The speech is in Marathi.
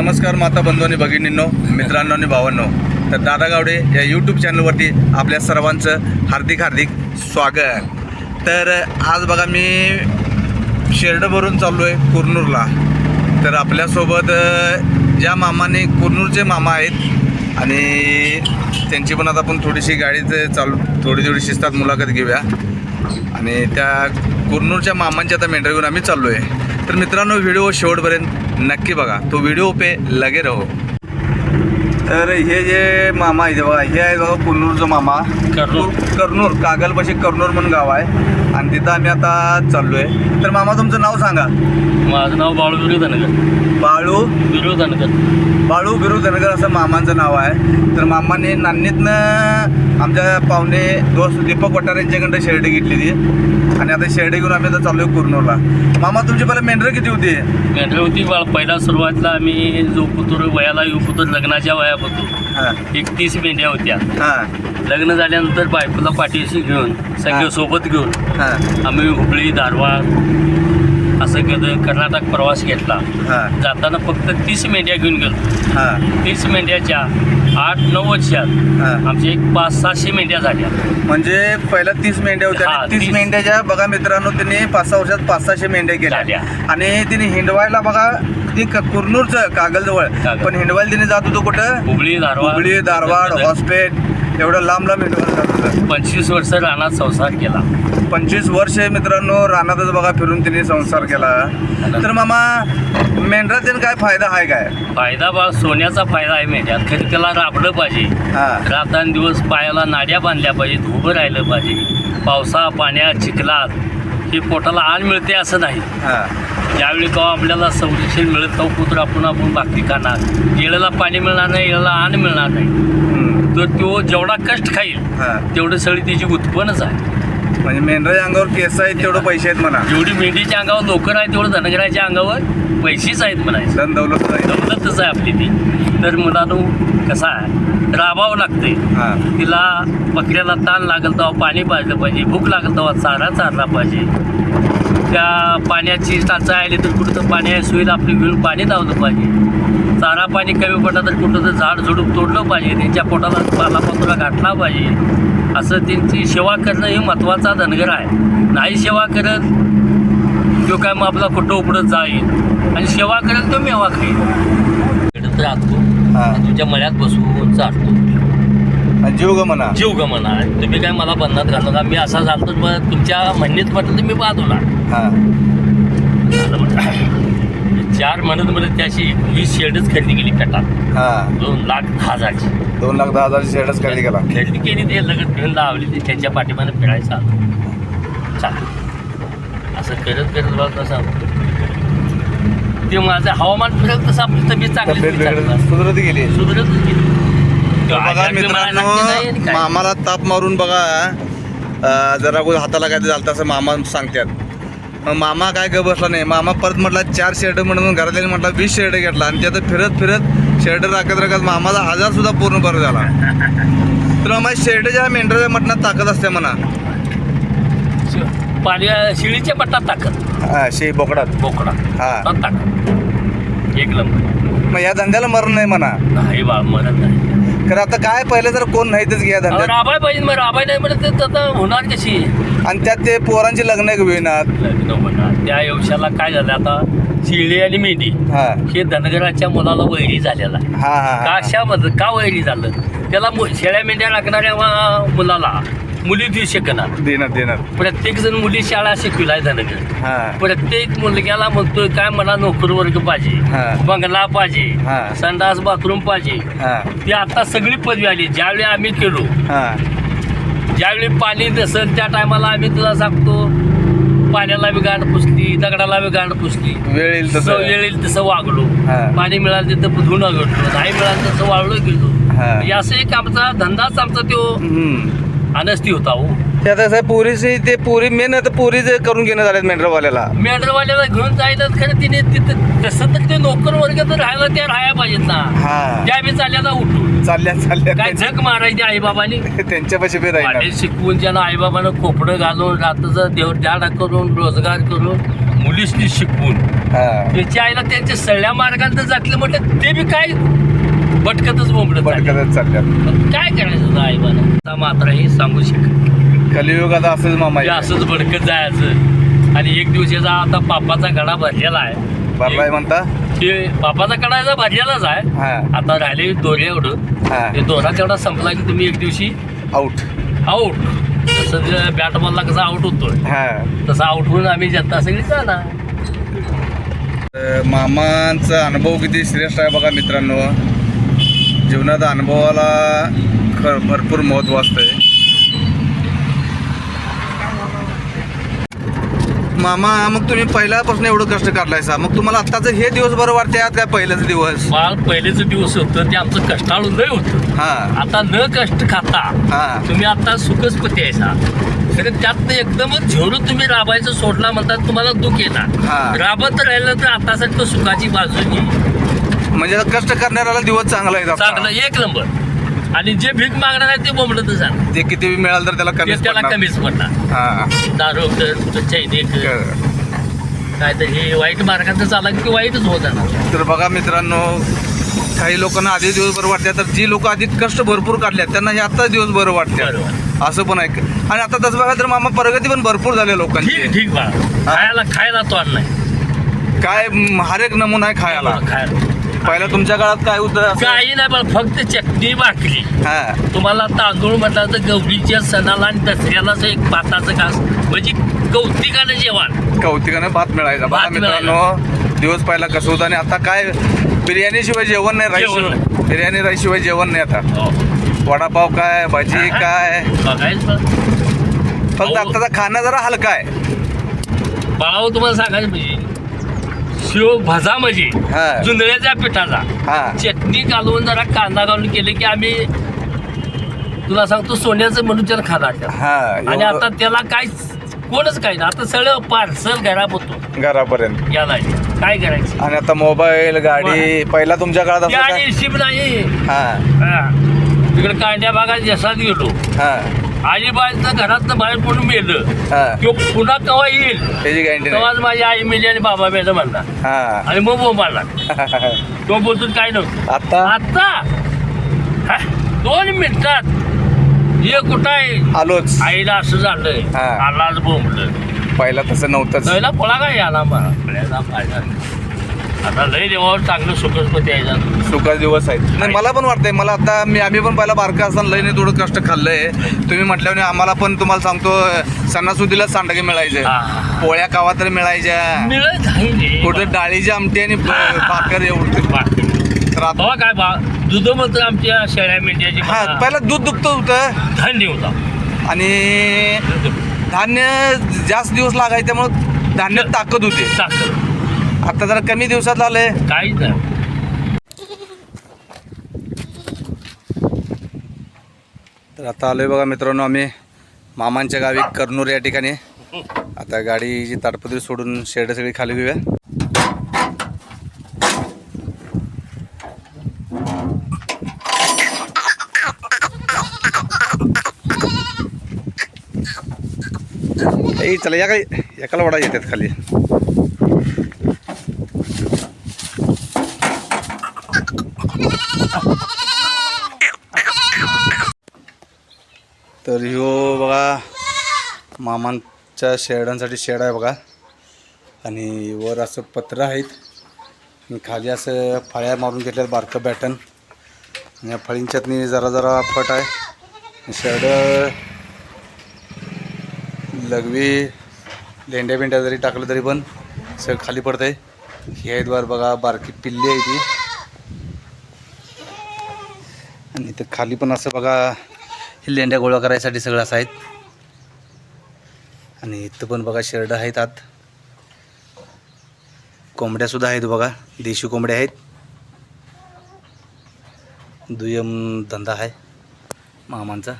नमस्कार माता बंधू आणि भगिनींनो मित्रांनो आणि भावांनो. तर दादा गावडे या यूट्यूब चॅनलवरती आपल्या सर्वांचं हार्दिक हार्दिक स्वागत. तर आज बघा मी शेरड भरून चाललो आहे कुरनूरला. तर आपल्यासोबत ज्या मामाने कुरनूरचे मामा आहेत आणि त्यांची पण आता आपण थोडीशी गाडीच चालू थोडी थोडी शिस्तात मुलाखत घेऊया. आणि त्या कुरनूरच्या मामांची आता मेंढर घेऊन आम्ही चाललो आहे तर मित्रांनो व्हिडिओ शेवटपर्यंत नक्की बघा. तो व्हिडिओ पे लगे रहो. तर हे जे मामा आहे बघा हे आहे बघा कुरनूरचं मामा. कर्नूल. कर्नूर कागलपाशी कर्नूर म्हणून गाव आहे. आणि तिथं आम्ही आता चाललो आहे तर मामा तुमचं नाव सांगा. माझं नाव बाळू बिरू धनगर बाळू बिरू धनगर बाळू बिरू धनगर असं मामांचं नाव आहे. तर मामाने नान्नीतनं आमच्या पाहुणे दोस्त दीपक वटार यांच्याकडं शेरडी घेतली ती आणि आता शेरडी घेऊन आम्ही आता चाललोय कुरनूरला. मामा तुमची पहिला मेंढरं किती होती? मेंढर होती बाळ. पहिला सुरुवातीला आम्ही जो पुतूर वयाला येऊ पुतूर लग्नाच्या वयापासून हां. एक तीस मेंढ्या होत्या. हां. लग्न झाल्यानंतर बायकोला पाठीशी घेऊन हा. सगळे सोबत घेऊन आम्ही हुबळी धारवाड असं केलं कर्नाटक प्रवास घेतला. हां. जाताना फक्त तीस मेंढ्या घेऊन गेलो. हां. तीस मेंढ्याच्या आठ नऊ वर्षात हां. आमच्या एक पाच सहाशे मेंढ्या झाल्या. म्हणजे पहिला तीस मेंढ्या होत्या तीस. मेंढ्याच्या बघा मित्रांनो त्यांनी पाच सहा वर्षात पाच सहाशे मेंढ्या केल्या. आणि तिने हिंडवायला बघा ती क- कुरनूरचं कागलजवळ. कागल. पण हिंडवायला तिने जात होतो कुठं? हुबळी धारवाड. हुबळी धारवाड हॉस्पेट. एवढं लांब लांब होतं पंचवीस वर्ष रानात संसार केला. पंचवीस वर्ष मित्रांनो रानातच बघा फिरून तिने संसार केला. तर मामा मेंढराचा काय फायदा आहे काय? फायदा बा सोन्याचा फायदा आहे मेंढ्यात खरी त्याला राबलं पाहिजे. हा. रात्रंदिवस पायाला नाड्या बांधल्या पाहिजेत उभं राहिलं पाहिजे. पावसा पाण्यात चिखलात हे पोटाला आण मिळते असं नाही. ज्यावेळी केव्हा आपल्याला संरक्षण मिळत तेव्हा पुत्र आपण आपण भाकरी खाणार. येळेला पाणी मिळणार नाही येळेला आण मिळणार नाही. तर तो जेवढा कष्ट खाईल हा. तेवढं सगळी त्याची उत्पन्नच आहे. म्हणजे मेंढराच्या अंगावर केस आहेत तेवढं पैसे आहेत म्हणा. जेवढी मेंढीच्या अंगावर लोकर आहे तेवढं धनगराच्या अंगावर पैसेच आहेत म्हणायचं. धन दौलत आहे दौलतच आहे आपली ती. तर मुलांनो कसं आहे? राबावं लागते तिला बकऱ्याला ताण लागल तेव्हा पाणी पाजलं पाहिजे भूक लागल तेव्हा चारा चारला पाहिजे. त्या पाण्याची टाचाई आली तर कुठं पाणी सुईला आपली घेऊन पाणी लावलं पाहिजे. चारा पाणी कमी पडलं तर कुठं तर झाड झुडूप तोडलं पाहिजे त्यांच्या पोटाला पालापातोला घातला पाहिजे. असं त्यांची सेवा करणं हे महत्त्वाचा धनगर आहे. नाही सेवा करत तो काय मग आपला कुठं उपडत जाईल? आणि सेवा करेल तो मेवा खाईल. राहतो हा. तुझ्या मळ्यात बसून चालतो. जीव ग म्हणा. जीव गमन तुम्ही काय मला बंधनात घालू का मी असा मग तुमच्या म्हणणीत म्हटलं तर मी हा. झालं म्हटलं. चार म्हणत म्हणत त्याची वीस शेडच खरेदी केली कटात. हा. दोन लाख दहा हजारची. दोन लाख दहा हजारची शेडच खरेदी केला. खरेदी केली ते लगत घेऊन लावली ती त्यांच्या पाठीमाने फिरायचं आलं असं करत करत बघ कसं ते माझं हवामान फिरत तसं आपली तब्येत चांगली तब्येत बिघडत सुधरत गेली. सुधरत गेली. तो बघा आजार बी मला लागते नाही आणि मित्रांनो काय. मामाला ताप मारून बघा अं, जरा हाताला काय झालं असं मामा सांगतात. मग मामा काय ग बसला नाही. मामा परत म्हटला चार शर्ट म्हणून घरातल्या म्हटला वीस शर्ट घेतला. आणि त्यात फिरत फिरत शर्ट राखत राखत मामाचा हजार सुद्धा पूर्ण बरं झाला. तर मामा शर्टच्या मेंढराच्या मटणात ताकद असते म्हणा. पाण्या शिळीच्या पट्टात टाकत हा शे बोकडात. बोकडा हा. टाकत एक नंबर. मग या धंद्याला मरण नाही म्हणा. नाही बा मरत नाही. खरं आता काय पहिले तर कोण नाही तेच घ्या धंद्यात. राबाय पाहिजे मग राबाय नाही म्हणत तर आता होणार कशी? आणि त्यात ते पोरांची लग्न होईनात. लग्न होणार. त्या यवशाला काय झालं आता? शिळी आणि मेंढी. हा. हे धनगराच्या मुलाला वैरी झालेला. हा हा हा. काशामध्ये का वैरी झालं? त्याला मु- शेळ्या मेंढ्या लागणाऱ्या वा- मुलाला. मुली देऊ शकणार. देणार देणार. प्रत्येक जण मुली शाळा शिकविलाय हा. प्रत्येक मुलग्याला म्हणतोय काय मला नोकर वर्ग हा. पाहिजे बंगला पाहिजे? हा. संडास बाथरूम पाहिजे? हा. ती आता सगळी पदवी आली. ज्यावेळी आम्ही केलो हा. ज्यावेळी पाणी नसेल त्या टायमाला आम्ही तुला सांगतो पाण्याला बी गांड पुसली दगडाला बी गांड पुसली. वेळ येईल तसं. तसं वेळ येईल तसं वागलो. हा. पाणी मिळालं तिथं धुणं घडलो नाही मिळालं तसं वाळलो गेलो. हा. असं एक आमचा धंदाच आमचा तो हम्म. अनस्ती होता हो. ते आता कसं पोरीची ते पोरी मेन आता पोरी जे करून घेणं झालेत मेंढरवाल्याला. मेंढरवाल्याला घेऊन जायला खरं तिने तिथं तसं तर ते नोकर वर्ग तर राहायला त्या राहायला पाहिजेत ना. हा. त्या बी चालल्याला उठून. चालल्या चालल्या. काय झक मारायची आईबाबानी? त्यांच्यापाशी बी राहील. शिकवून ज्यानं आईबाबानं खोपडं घालून रात्रचं देव झाडा करून रोजगार करून मुलीसनी शिकवून. हा. त्याच्या आईला त्यांच्या सगळ्या मार्गात जातलं म्हटलं ते बी काय भटकतच बोंबडत. भटकतच चालल्यात. मग काय करायचं होतं आई मला मात्र हे सांगू शकत कलियुगात असंच मामा असंच भडकत जायचं. आणि एक दिवस याचा आता पापाचा गडा भरलेला आहे. भरलाय म्हणता? ते पापाचा कडा याचा भरलेलाच आहे. आता राहिले दोरे एवढं. हा. ते दोरा तेवढा संपला की तुम्ही एक दिवशी आउट आऊट जसं जे बॅट बॉलला कसा आऊट होतोय. हा. तसं आऊट होऊन आम्ही जनता सगळी जाणार. मामांचा अनुभव किती? श्रेष्ठ आहे बघा मित्रांनो. जीवनात अनुभवाला ख भरपूर महत्त्व असतंय. मामा मग तुम्ही पहिल्यापासून एवढं कष्ट काढलायसा मग तुम्हाला आत्ताचं हे दिवस बरं वाटतात काय पहिल्याच दिवस? पहिलेच दिवस होतं ते आमचं कष्टाळू लय होतं. हा. आता न कष्ट खाता हा. तुम्ही आता सुखसपती आहेसा तर त्यात एकदमच झेरून तुम्ही राबायचं सोडला म्हणतात तुम्हाला दुःख. येणार. राबत राहिलं तर आतासारखं सुखाची बाजूनी म्हणजे कष्ट करणाऱ्याला दिवस चांगला आहे चांगलं एक नंबर. आणि जे भीक मागणार आहे ते बोंबडत जाणार. ते किती बी मिळालं तर त्याला ते कमीच त्याला पडणार. कमीच पडणार. हा. दारू कर कुठं चैनी कर क- काय तर हे वाईट मार्गात चाला की वाईटच होत जाणार. तर बघा मित्रांनो काही लोकांना आधी दिवस बरं वाटतात तर जी लोक आधी कष्ट भरपूर काढल्यात त्यांना हे आत्ताच दिवस बरं वाटतात बरोबर. असं पण आहे आणि आता तसं बघा तर मामा प्रगती पण भरपूर झाली लोकांची. ठीक खायला खायला तो नाही काय हर एक नमुना आहे खायला. खायला. पहिला तुमच्या काळात काय होतं? काही नाही पण फक्त चटणी भाकरी. हा. तुम्हाला तांदूळ म्हटलं तर गौरीच्या सणाला आणि दसऱ्यालाच एक भाताचं घास म्हणजे कौतिकानं जेवण. कौतिकानं भात मिळायचा. बघा भात मित्रांनो दिवस पहिला कसं होतं आणि आता काय? बिर्याणी शिवाय जेवण नाही जेवण राईस बिर्याणी राईस शिवाय जेवण नाही आता. हो. वडापाव काय भजी काय? बघायचं. फक्त अहो. आताचा खाणं जरा हलका आहे. बाळाव तुम्हाला सांगायचं म्हणजे शिव भजा म्हणजे हा. जुंधळ्याच्या पिठाचा. चटणी घालून जरा कांदा घालून केले की आम्ही तुला सांगतो सोन्याचं म्हणून त्याला हा आणि एवढं आता त्याला काय कोणच काय ना आता सगळं पार्सल घरात होतो. घरापर्यंत. याला काय करायचं? आणि आता मोबाईल गाडी पहिला तुमच्या काळात असं त्या काय? नशीब नाही. हा. हा. तिकडे कांड्या भागात जसात गेलो. हा. आईबाईचं घरातनं बाहेर पडून मेलं. हा. किंवा पुन्हा केव्हा येईल? त्याची गॅरंटी तेव्हाच माझी आई मेली आणि बाबा मेलं म्हणला. हा. आणि मग बोंबाला तो बोलतो काय नव्हतं आता? आता? हा, दोन मिनिटात. हे कुठं आहे? आलोच. आईला असं झालंय. हा. आलाच बोंबलं. पहिला तसं नव्हतंच. पहिला पोळा काय याला मला. आता लय देवावर चांगलं सुखस्पती आहे दिवस आहेत. नाही मला पण वाटतंय मला आता मी आम्ही पण पहिला बारका असताना लईने थोडं कष्ट खाल्लंय. तुम्ही म्हटल्याने आम्हाला पण तुम्हाला सांगतो सणासुदीला सांडगे मिळायचे. हा. पोळ्या कावा तर मिळायच्या. मिळत रे. कुठं डाळीची आमटी आणि ब- भाकर एवढं. बाकी. बाबा काय बा दूध म्हणतो आमच्या शेळ्या मेंढ्याची हा मला पहिला दूध दुखत होतं. धान्य होता. आणि धान्य जास्त दिवस लागायचे त्यामुळे धान्यात ताकद होते. साखर आता जरा कमी दिवसात आलंय काहीच नाही. तर आता आलोय बघा मित्रांनो आम्ही मामांच्या गावी करनूर या ठिकाणी. आता गाडीची ताडपत्री सोडून शेड सगळी खाली घेऊया. चला या काही एकाला वडा येतात खाली. तर ह्यो बघा मामांच्या शेडांसाठी शेड आहे बघा. आणि वर असं पत्र आहेत. आणि खाली असं फळ्या मारून घेतल्यात बारकं बॅटन. आणि या फळींच्यातनी जरा जरा फट आहे. शेड लघवी लेंड्या बेंड्या जरी टाकलं तरी पण सगळं खाली पडतं आहे ही आहेत वर बघा बारकी पिल्ली आहे ती. आणि इथं खाली पण असं बघा हे लेंड्या गोळा करायसाठी सगळं असं आहेत. आणि इथं पण बघा शेरडं आहेत आत. कोंबड्यासुद्धा आहेत बघा. देशी कोंबड्या आहेत. दुय्यम धंदा आहे मामांचा.